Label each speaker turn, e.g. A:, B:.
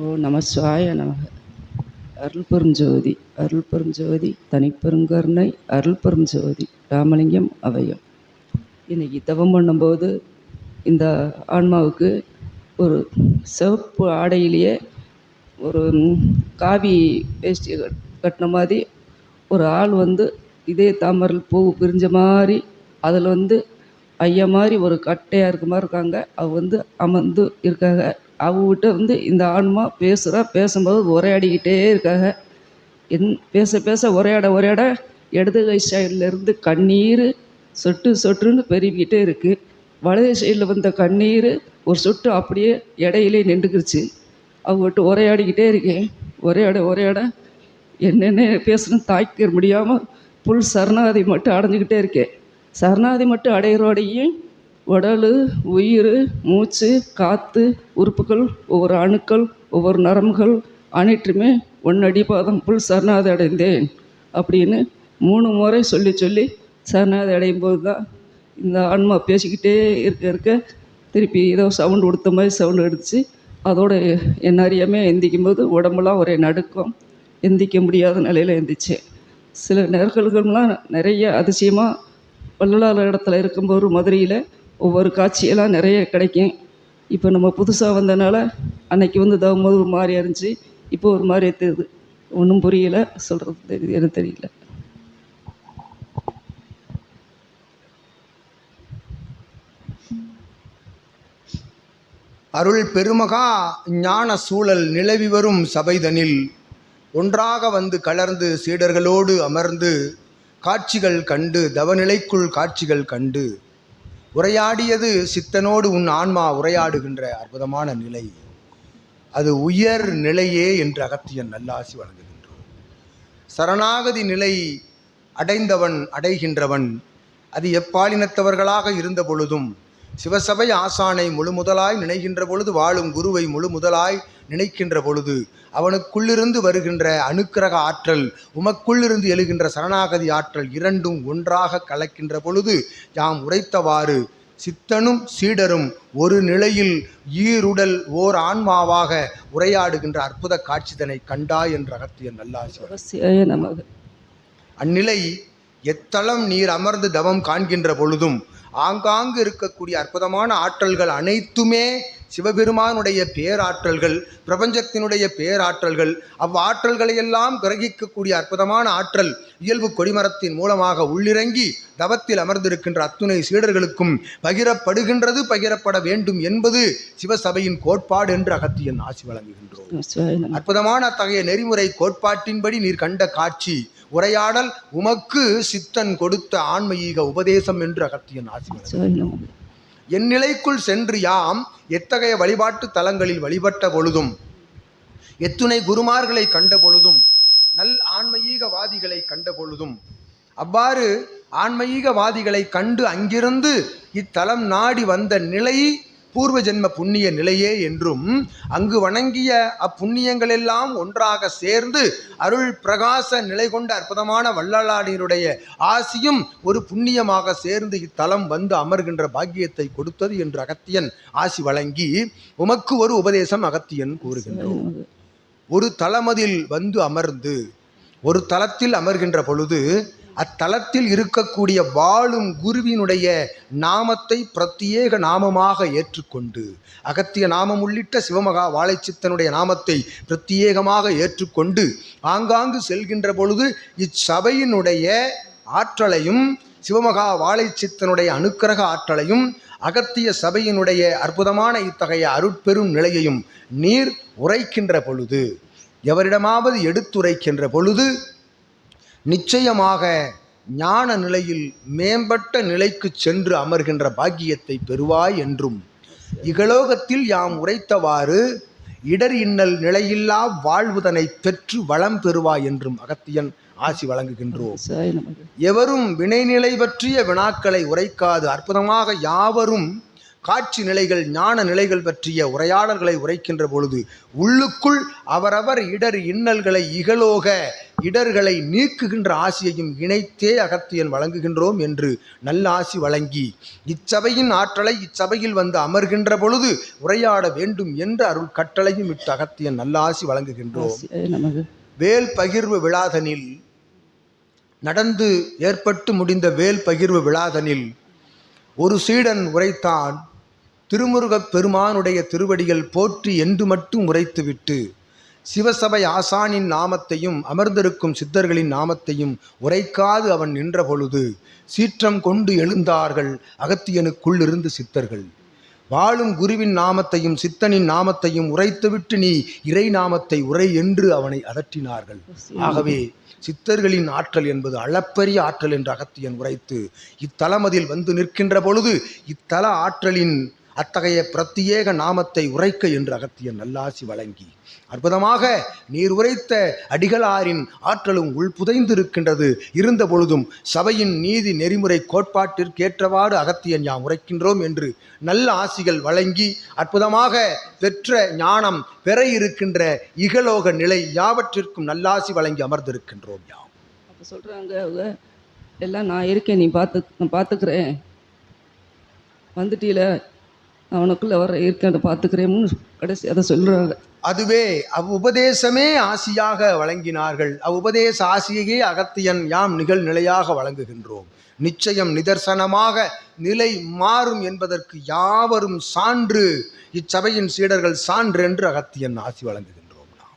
A: ஓ நமசிவாய நமக. அருள் பெருஞ்சோதி அருள் பெருஞ்சோதி தனிப்பெருங்கருணை அருள் பெருஞ்சோதி ராமலிங்கம் அவையம் இன்றைக்கி தவம் பண்ணும்போது இந்த ஆன்மாவுக்கு ஒரு சிவப்பு ஆடையிலேயே ஒரு காவி வேஷ்டி கட்- கட்டின மாதிரி ஒரு ஆள் வந்து இதே தாமரல் பூ பிரிஞ்ச மாதிரி அதில் வந்து ஐயா மாதிரி ஒரு கட்டையாக இருக்க மாதிரி இருக்காங்க. அவ வந்து அமர்ந்து இருக்காங்க. அவங்ககிட்ட வந்து இந்த ஆன்மா பேசுகிறா பேசும்போது உரையாடிக்கிட்டே இருக்காங்க. என் பேச பேச உரையாட உரையாட இடது கை சைடில் இருந்து கண்ணீர் சொட்டு சொட்டுன்னு பெருகிக்கிட்டே இருக்குது வலது சைடில் வந்த கண்ணீர் ஒரு சொட்டு அப்படியே இடையிலே நின்றுக்கிருச்சு. அவங்ககிட்ட உரையாடிக்கிட்டே இருக்கேன். உரையாட உரையாட என்னென்ன பேசணும் தாய்க்க முடியாமல் புல் சரணாதி மட்டும் அடைஞ்சிக்கிட்டே இருக்கேன். சரணாதி மட்டும் அடையிறோடையும் உடல் உயிர் மூச்சு காற்று உறுப்புகள் ஒவ்வொரு அணுக்கள் ஒவ்வொரு நரம்புகள் அனைத்துமே ஒன்னடி பாதம் புல் சரணாதி அடைந்தேன் அப்படின்னு மூணு முறை சொல்லி சொல்லி சரணாதி அடையும் போது தான் இந்த ஆன்மா பேசிக்கிட்டே இருக்க இருக்க திருப்பி ஏதோ சவுண்டு கொடுத்த மாதிரி சவுண்டு எடுத்துச்சு. அதோட என்ன அறியாமல் எந்திக்கும் போது உடம்புலாம் ஒரே நடுக்கம். எந்திக்க முடியாத நிலையில் எந்திச்சு சில நேர்கள்கள்லாம் நிறைய அதிசயமாக வள்ளலார் இடத்துல இருக்கும்போது மதுரையில் ஒவ்வொரு காட்சியெல்லாம் நிறைய கிடைக்கும். இப்போ நம்ம புதுசாக வந்தனால அன்னைக்கு வந்து தவும்போது ஒரு மாதிரி இருந்துச்சு. இப்போ ஒரு மாதிரி தெரியுது. ஒன்றும் புரியல. சொல்கிறது தெரியுது. எனக்கு தெரியல.
B: அருள் பெருமகா ஞான சூழல் நிலவி வரும் சபைதனில். ஒன்றாக வந்து கலர்ந்து சீடர்களோடு அமர்ந்து காட்சிகள் கண்டு தவநிலைக்குள் காட்சிகள் கண்டு. உரையாடியது சித்தனோடு உன் ஆன்மா உரையாடுகின்ற அற்புதமான நிலை. அது உயர் நிலையே என்று அகத்தியன் நல்லாசி வழங்குகின்றோம் சரணாகதி நிலை அடைந்தவன் அடைகின்றவன் அது எப்பாலினத்தவர்களாக இருந்த பொழுதும் சிவசபை ஆசானை முழு முதலாய் நினைகின்ற பொழுது வாழும் குருவை முழு முதலாய் நினைக்கின்ற பொழுது அவனுக்குள்ளிருந்து வருகின்ற அனுக்கிரக ஆற்றல் உமக்குள்ளிருந்து எழுகின்ற சரணாகதி ஆற்றல் இரண்டும் ஒன்றாக கலக்கின்ற பொழுது யாம் உரைத்தவாறு சித்தனும் சீடரும் ஒரு நிலையில் ஈருடல் ஓர் ஆன்மாவாக உரையாடுகின்ற அற்புத காட்சிதனை கண்டாய் என்ற அகத்திய நல்லாசி அந்நிலை எத்தளம் நீர் அமர்ந்து தவம் காண்கின்ற பொழுதும் ஆங்காங்கு இருக்கக்கூடிய அற்புதமான ஆற்றல்கள் அனைத்துமே சிவபெருமானுடைய பேராற்றல்கள் பிரபஞ்சத்தினுடைய பேராற்றல்கள் அவ்வாற்றல்களை எல்லாம் கிரகிக்கக்கூடிய அற்புதமான ஆற்றல் இயல்பு கொடிமரத்தின் மூலமாக உள்ளிறங்கி தவத்தில் அமர்ந்திருக்கின்ற அத்துணை சீடர்களுக்கும் பகிரப்படுகின்றது பகிரப்பட வேண்டும் என்பது சிவசபையின் கோட்பாடு என்று அகத்தியன் ஆசி வழங்குகின்றோம். அற்புதமான அத்தகைய நெறிமுறை கோட்பாட்டின்படி நீர் கண்ட காட்சி உரையாடல் உமக்கு சித்தன் கொடுத்த ஆன்மீக உபதேசம் என்று அகத்தியன் ஆசி என் நிலைக்குள் சென்று யாம் எத்தகைய வழிபாட்டு தலங்களில் வழிபட்ட பொழுதும் எத்துணை குருமார்களை கண்ட பொழுதும் நல் ஆன்மீகவாதிகளை கண்ட பொழுதும் அவ்வாறு ஆன்மீகவாதிகளை கண்டு அங்கிருந்து இத்தலம் நாடி வந்த நிலை பூர்வ ஜென்ம புண்ணிய நிலையே என்றும் அங்கு வணங்கிய அப்புண்ணியங்களெல்லாம் ஒன்றாக சேர்ந்து அருள் பிரகாச நிலை கொண்ட அற்புதமான வள்ளலாடியருடைய ஆசியும் ஒரு புண்ணியமாக சேர்ந்து இத்தலம் வந்து அமர்கின்ற பாக்கியத்தை கொடுத்தது என்று அகத்தியன் ஆசி வழங்கி உமக்கு ஒரு உபதேசம் அகத்தியன் கூறுகின்றோம் ஒரு தலமதில் வந்து அமர்ந்து ஒரு தலத்தில் அமர்கின்ற பொழுது அத்தலத்தில் இருக்கக்கூடிய வாழும் குருவினுடைய நாமத்தை பிரத்யேக நாமமாக ஏற்றுக்கொண்டு அகத்திய நாமம் உள்ளிட்ட சிவமகா வாழைச்சித்தனுடைய நாமத்தை பிரத்யேகமாக ஏற்றுக்கொண்டு ஆங்காங்கு செல்கின்ற பொழுது இச்சபையினுடைய ஆற்றலையும் சிவமகா வாழைச்சித்தனுடைய அனுக்கிரக ஆற்றலையும் அகத்திய சபையினுடைய அற்புதமான இத்தகைய அருட்பெரும் நிலையையும் நீர் உரைக்கின்ற பொழுது எவரிடமாவது எடுத்துரைக்கின்ற பொழுது நிச்சயமாக ஞான நிலையில் மேம்பட்ட நிலைக்கு சென்று அமர்கின்ற பாக்கியத்தை பெறுவாய் என்றும் இகலோகத்தில் யாம் உரைத்தவாறு இடர் இன்னல் நிலையில்லா வாழ்வுதனை பெற்று வளம் பெறுவாய் என்றும் அகத்தியன் ஆசி வழங்குகின்றோம். எவரும் வினைநிலை பற்றிய வினாக்களை உரைக்காது. அற்புதமாக யாவரும் காட்சி நிலைகள் ஞான நிலைகள் பற்றிய உரையாடல்களை உரைக்கின்ற பொழுது உள்ளுக்குள் அவரவர் இடர் இன்னல்களை இகலோக இடர்களை நீக்குகின்ற ஆசியையும் இணைத்தே அகத்தியன் வழங்குகின்றோம் என்று நல்ல ஆசி வழங்கி இச்சபையின் ஆற்றலை இச்சபையில் வந்து அமர்கின்ற பொழுது உரையாட வேண்டும் என்ற அருள் கட்டளையும் இட்டு அகத்தியன் நல்ல ஆசி வழங்குகின்றோம். வேல் பகிர்வு விழாதனில் நடந்து ஏற்பட்டு முடிந்த வேல் பகிர்வு விழாதனில் ஒரு சீடன் உரைத்தான் திருமுருகப் பெருமானுடைய திருவடிகள் போற்றி என்று மட்டும் உரைத்துவிட்டு சிவசபை ஆசானின் நாமத்தையும் அமர்ந்திருக்கும் சித்தர்களின் நாமத்தையும் உரைக்காது அவன் நின்ற பொழுது சீற்றம் கொண்டு எழுந்தார்கள் அகத்தியனுக்குள் இருந்து சித்தர்கள். வாழும் குருவின் நாமத்தையும் சித்தனின் நாமத்தையும் உரைத்துவிட்டு நீ இறை நாமத்தை உரை என்று அவனை அதட்டினார்கள். ஆகவே சித்தர்களின் ஆற்றல் என்பது அளப்பரிய ஆற்றல் என்று அகத்தியன் உரைத்து இத்தலமதில் வந்து நிற்கின்ற பொழுது இத்தல ஆற்றலின் அத்தகைய பிரத்யேக நாமத்தை உரைக்க என்று அகத்தியன் நல்லாசி வழங்கி அற்புதமாக நீர் உரைத்த அடிகளாரின் ஆற்றலும் உள்புதைந்திருக்கின்றது. இருந்த பொழுதும் சபையின் நீதி நெறிமுறை கோட்பாட்டிற்கேற்றவாறு அகத்தியன் யாம் உரைக்கின்றோம் என்று நல்ல ஆசிகள் வழங்கி அற்புதமாக பெற்ற ஞானம் பெற இருக்கின்ற இகலோக நிலை யாவற்றிற்கும் நல்லாசி வழங்கி அமர்ந்திருக்கின்றோம் யாம்.
A: அப்போ சொல்கிறாங்க எல்லாம் நான் இருக்கேன் நீ பார்த்து நான் பார்த்துக்கிறேன். வந்துட்டீல நான் உனக்குள்ளே வர இருக்கேன் அதை பார்த்துக்கிறேன்னு கடைசி அதை சொல்கிறாங்க
B: அதுவே அவ்வுபதேசமே ஆசியாக வழங்கினார்கள். அவ்வுபதேச ஆசியையே அகத்தியன் யாம் நிகழ்நிலையாக வழங்குகின்றோம். நிச்சயம் நிதர்சனமாக நிலை மாறும் என்பதற்கு யாவரும் சான்று இச்சபையின் சீடர்கள் சான்று என்று அகத்தியன் ஆசி வழங்குகின்றோம். நாம்.